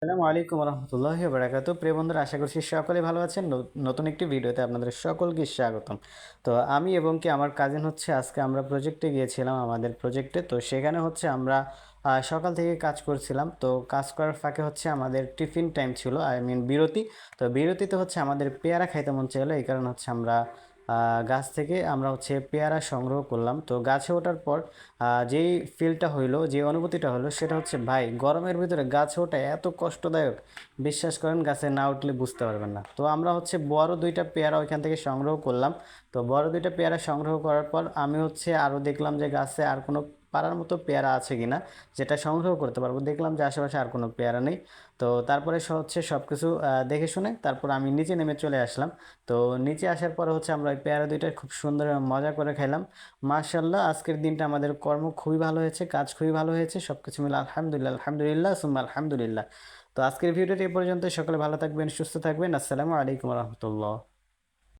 আসসালামু আলাইকুম রহমতুল্লাহ বারাকাতু প্রিয় বন্ধুরা, আশা করছি সকলে ভালো আছেন। নতুন একটি ভিডিওতে আপনাদের সকলকে স্বাগতম। তো আমি এবং কি আমার কাজিন হচ্ছে, আজকে আমরা প্রজেক্টে গিয়েছিলাম আমাদের প্রজেক্টে তো সেখানে হচ্ছে আমরা সকাল থেকে কাজ করছিলাম। তো কাজ করার ফাঁকে হচ্ছে আমাদের টিফিন টাইম ছিল, আই মিন বিরতি। তো বিরতিতে হচ্ছে আমাদের পেয়ারা খাইতে মন চাইলো। এই কারণে হচ্ছে আমরা গাছ থেকে আমরা হচ্ছে পেয়ারা সংগ্রহ করলাম। তো গাছে ওঠার পর যেই ফিলটা হইল, যে অনুভূতিটা হলো সেটা হচ্ছে, ভাই, গরমের ভিতরে গাছে ওঠা এত কষ্টদায়ক। বিশ্বাস করেন, গাছে না উঠলে বুঝতে পারবেন না। তো আমরা হচ্ছে বড় দুইটা পেয়ারা ওইখান থেকে সংগ্রহ করলাম। তো বড় দুইটা পেয়ারা সংগ্রহ করার পর, আমি হচ্ছে আরও দেখলাম যে গাছে আর কোনো পারার মতো পেয়ারা আছে কিনা, যেটা সংগ্রহ করতে পারব। দেখলাম যে আশেপাশে আর কোনো পেয়ারা নেই। তো তারপরে হচ্ছে সব কিছু দেখে শুনে তারপর আমি নিচে নেমে চলে আসলাম। তো নিচে আসার পরে হচ্ছে আমরা ওই পেয়ারা দুইটা খুব সুন্দর মজা করে খাইলাম। মার্শাল্লাহ আজকের দিনটা আমাদের কর্ম খুবই ভালো হয়েছে, কাজ খুবই ভালো হয়েছে সব কিছু মিলে আলহামদুলিল্লাহ আলহামদুলিল্লাহ, সুম্মা আলহামদুলিল্লাহ। তো আজকের ভিডিওটি এই পর্যন্ত সকলে ভালো থাকবেন, সুস্থ থাকবেন। আসসালামু আলাইকুম রহমতুল্লাহ।